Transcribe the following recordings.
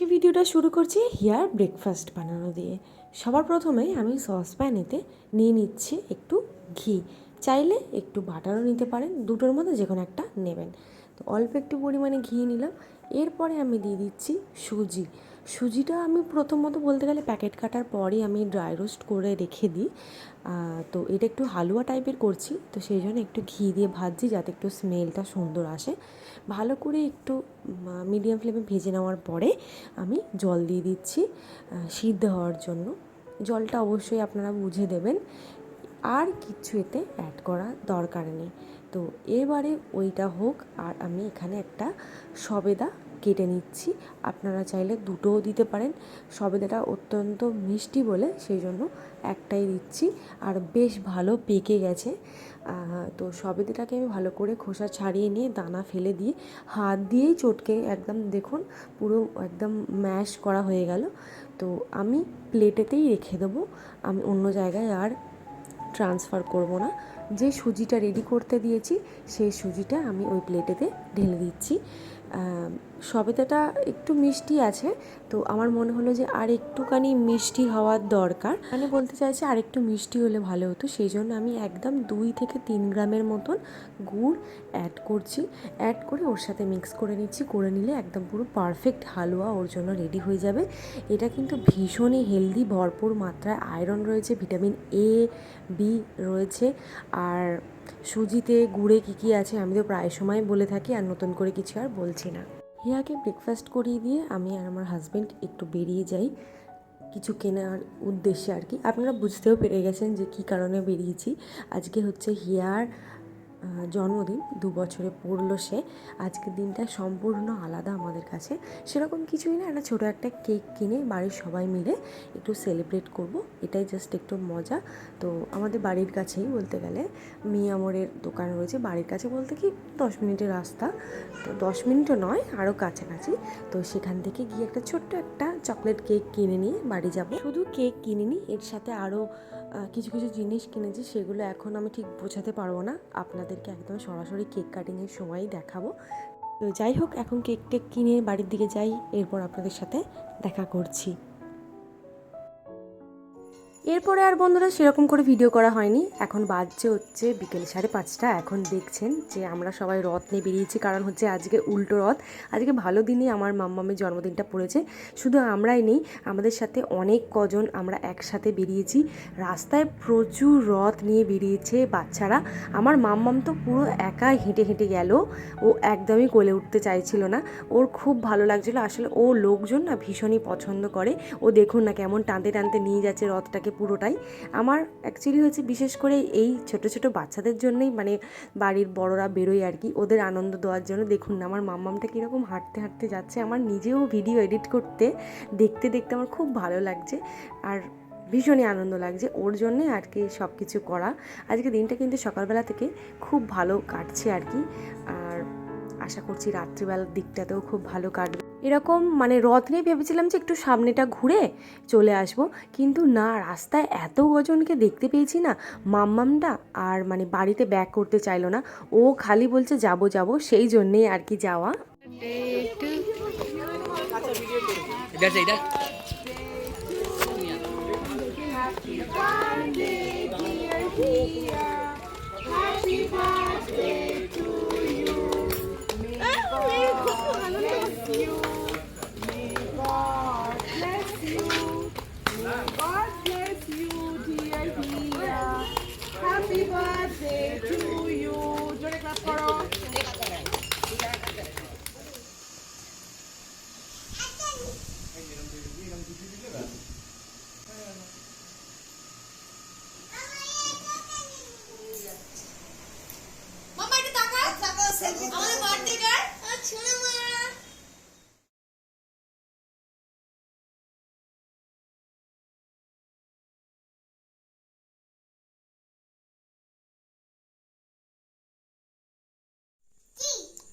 আজকে ভিডিওটা শুরু করছি হেয়ার ব্রেকফাস্ট বানানো দিয়ে। সবার প্রথমে আমি সসপ্যানেতে নিয়ে নিচ্ছি একটু ঘি। চাইলে একটু বাটারও নিতে পারেন, দুটোর মধ্যে যে কোনো একটা নেবেন। তো অল্প একটু পরিমাণে ঘি নিলাম। এরপরে আমি দিয়ে দিচ্ছি সুজি। সুজিটা আমি প্রথমত বলতে গেলে প্যাকেট কাটার পরই আমি ড্রাই রোস্ট করে রেখে দিই। তো এটা একটু হালুয়া টাইপের করছি, তো সেই জন্য একটু ঘি দিয়ে ভাজছি যাতে একটু স্মেলটা সুন্দর আসে। ভালো করে একটু মিডিয়াম ফ্লেমে ভেজে নেওয়ার পরে আমি জল দিয়ে দিচ্ছি সিদ্ধ হওয়ার জন্য। জলটা অবশ্যই আপনারা বুঝে দেবেন, আর কিচ্ছু এতে অ্যাড করা দরকার নেই। তো এবারে ওইটা হোক, আর আমি এখানে একটা সবেদা কেটে নিচ্ছি। আপনারা চাইলে দুটোও দিতে পারেন। সবেদাটা অত্যন্ত মিষ্টি বলে সেই জন্য একটাই দিচ্ছি। আর বেশ ভালো পেকে গেছে। তো সবেদাটাকে আমি ভালো করে খোসা ছাড়িয়ে নিয়ে দানা ফেলে দিয়ে হাত দিয়েই চটকে একদম দেখুন পুরো একদম ম্যাশ করা হয়ে গেল। তো আমি প্লেটেতেই রেখে দেবো। আমি অন্য জায়গায় আর ট্রান্সফার করব না। যে সুজিটা রেডি করতে দিয়েছি, সেই সুজিটা আমি ওই প্লেটেতে ঢেলে দিচ্ছি। সবেদাটা একটু মিষ্টি আছে, তো আমার মনে হলো যে আর একটুখানি মিষ্টি হওয়ার দরকার। মানে বলতে চাইছি আর একটু মিষ্টি হলে ভালো হতো সেই জন্য আমি একদম দুই থেকে তিন গ্রামের মতন গুড় অ্যাড করছি। অ্যাড করে ওর সাথে মিক্স করে নিচ্ছি, করে নিলে একদম পুরো পারফেক্ট হালুয়া ওর জন্য রেডি হয়ে যাবে। এটা কিন্তু ভীষণই হেলদি ভরপুর মাত্রায় আয়রন রয়েছে ভিটামিন এ বি রয়েছে। আর সুজিতে গুড়ে কী কী আছে আমি তো প্রায় সময় বলে থাকি আর নতুন করে কিছু আর বলছি না। হিয়াকে ব্রেকফাস্ট করিয়ে দিয়ে আমি আর আমার হাজব্যান্ড একটু বেরিয়ে যাই কিছু কেনার উদ্দেশ্যে আর কি। আপনারা বুঝতেও পেরে গেছেন যে কি কারণে বেরিয়েছি। আজকে হচ্ছে হিয়ার জন্মদিন, দু বছরে পড়ল সে। আজকের দিনটা সম্পূর্ণ আলাদা আমাদের কাছে। সেরকম কিছুই না একটা ছোটো একটা কেক কিনে বাড়ির সবাই মিলে একটু সেলিব্রেট করব। এটাই জাস্ট একটু মজা। তো আমাদের বাড়ির কাছেই বলতে গেলে মিয়ামরের দোকান রয়েছে বাড়ির কাছে বলতে কি দশ মিনিটের রাস্তা। তো দশ মিনিটও নয় আরও কাছাকাছি। তো সেখান থেকে গিয়ে একটা ছোট্ট একটা চকলেট কেক কিনে নিয়ে বাড়ি যাব। শুধু কেক কিনে নিই এর সাথে আরও কিছু কিছু জিনিস কিনেছি, সেগুলো এখন আমি ঠিক বোঝাতে পারব না। আপনাদেরকে একদম সরাসরি কেক কাটিংয়ের সময়ই দেখাবো। তো যাই হোক, এখন কেক টেক কিনে বাড়ির দিকে যাই, এরপর আপনাদের সাথে দেখা করছি। এরপরে আর বন্ধুরা সেরকম করে ভিডিও করা হয়নি। এখন বাজছে হচ্ছে বিকেল সাড়ে পাঁচটা। এখন দেখছেন যে আমরা সবাই রথ নিয়ে বেরিয়েছি। কারণ হচ্ছে আজকে উল্টো রথ। আজকে ভালো দিনই আমার মাম্মামের জন্মদিনটা পড়েছে। শুধু আমরাই নেই, আমাদের সাথে অনেক কজন আমরা একসাথে বেরিয়েছি। রাস্তায় প্রচুর রথ নিয়ে বেরিয়েছে বাচ্চারা। আমার মাম্মাম তো পুরো একাই হেঁটে হেঁটে গেল। ও একদমই কোলে উঠতে চাইছিল না। ওর খুব ভালো লাগছিল। আসলে ও লোকজন না ভীষণই পছন্দ করে। ও দেখুন না কেমন টানতে টানতে নিয়ে যাচ্ছে রথটাকে। পুরোটাই। আমার অ্যাকচুয়ালি হচ্ছে বিশেষ করে এই ছোট ছোট বাচ্চাদের জন্যই মানে বাড়ির বড়রা বেরোয় আর কি, ওদের আনন্দ দেওয়ার জন্য। দেখুন না, আমার মাম্মামটা কীরকম হাঁটতে হাঁটতে যাচ্ছে। আমার নিজেও ভিডিও এডিট করতে, দেখতে দেখতে আমার খুব ভালো লাগছে আর ভীষণই আনন্দ লাগছে ওর জন্যে আর কি সব কিছু করা। আজকে দিনটা কিন্তু সকালবেলা থেকে খুব ভালো কাটছে আর কি। আর আশা করছি রাত্রিবেলার দিকটাতেও খুব ভালো কাটবে। এরকম মানে রথ নিয়ে ভেবেছিলাম যে একটু সামনেটা ঘুরে চলে আসব, কিন্তু না, রাস্তায় এত ওজনকে দেখতে পেয়েছি না। মাম্মামটা আর মানে বাড়িতে ব্যাক করতে চাইলো না। ও খালি বলছে, যাব যাব। সেই জন্যেই আর কি যাওয়া। এটা আছে এটা God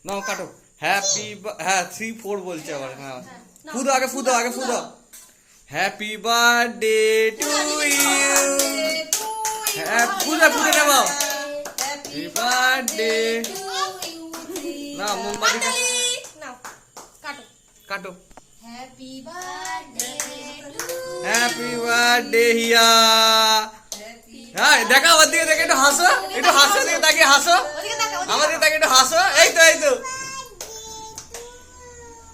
নাও কাটো। হ্যাপি হ্যাঁ থ্রি ফোর বলছে আবার হ্যাঁ। ফুদো আগে ফুদো আগে ফুদো হ্যাপি বার্থডে টু ইউ হ্যাঁ ফুদে ফুদে নেব হ্যাপি বার্থডে না মোমবাতি নাও কাটো। কাটো। Happy birthday Hiya. হ্যাঁ দেখা আমার দিকে দেখে একটু হাসো একটু হাসো দিকে তাকিয়ে হাসো আমার দিকে তাকিয়ে একটু হাসো এই তো এই তো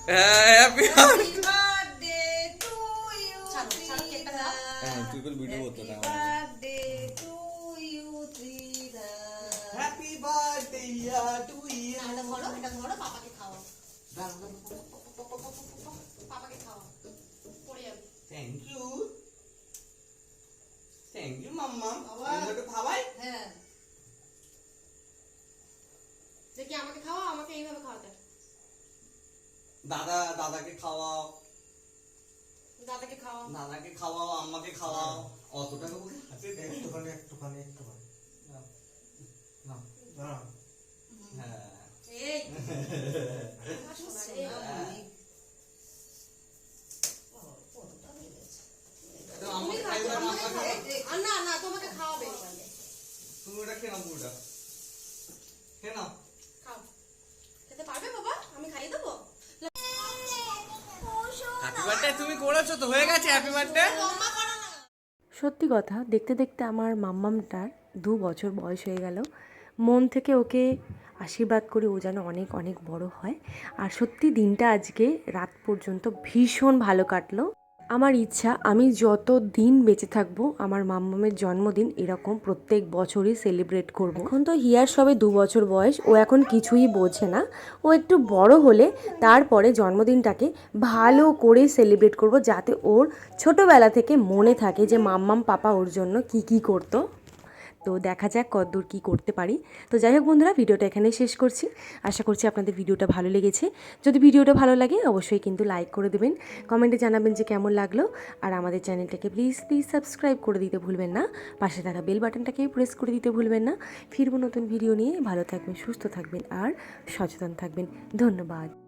হ্যাঁ হ্যাপি। হ্যাঁ তুই ভিডিও করতে Birthday to you, Trina. Happy birthday to you এটা ধরো, এটা ধরো, পাপাকে খাওয়াও। পাপাকে খাওয়াও। পড়ে যাবে। Thank you thank you mamma বাবা। খাওয়াই হ্যাঁ। দেখি আমাকে খাওয়াও, আমাকে এইভাবে খাওয়াতে দাদা দাদাকে খাওয়াও দাদাকে খাওয়াও। দাদাকে খাওয়াও আম্মাকে খাওয়াও অতটা করে হাতে দেখ একটুখানি একটুখানি একটুখানি নাও। দাঁড়া হ্যাঁ এই। আমার সোনা রে। তো তুমি আম্মাকে খাও, খাইবে না আমাকে আম্মাকে খাওয়াও। আর না, না, তোমাকে খাওয়াবে তুমি ওটা খেয়ে নাও পুরোটা খেয়ে নাও খাও। খেতে পারবে বাবা? আমি খাইয়ে দেবো? হ্যাপি বার্থডে তুমি করেছ তো হয়ে গেছে হ্যাপি বার্থডে লম্বা করো না। সত্যি কথা দেখতে দেখতে আমার মাম্মামটার দু বছর বয়স হয়ে গেল মন থেকে ওকে আশীর্বাদ করি ও যেন অনেক অনেক বড় হয় আর সত্যি দিনটা আজকে রাত পর্যন্ত ভীষণ ভালো কাটলো আমার ইচ্ছা, আমি যত দিন বেঁচে থাকব, আমার মাম্মামের জন্মদিন এরকম প্রত্যেক বছরই সেলিব্রেট করব। এখন তো হিয়ার সবে দু বছর বয়স, ও এখন কিছুই বোঝে না। ও একটু বড় হলে তারপরে জন্মদিনটাকে ভালো করে সেলিব্রেট করব, যাতে ওর ছোটোবেলা থেকে মনে থাকে যে মাম্মাম, পাপা ওর জন্য কি কি করতো। তো দেখা যাক কতদূর কী করতে পারি। তো যাই হোক বন্ধুরা, ভিডিওটা এখানেই শেষ করছি। আশা করছি আপনাদের ভিডিওটা ভালো লেগেছে। যদি ভিডিওটা ভালো লাগে, অবশ্যই কিন্তু লাইক করে দেবেন। কমেন্টে জানাবেন যে কেমন লাগল। আর আমাদের চ্যানেলটাকে প্লিজ প্লিজ সাবস্ক্রাইব করে দিতে ভুলবেন না। পাশে থাকা বেল বাটনটাকে প্রেস করে দিতে ভুলবেন না। ফিরবো নতুন ভিডিও নিয়ে। ভালো থাকবেন, সুস্থ থাকবেন আর সচেতন থাকবেন। ধন্যবাদ।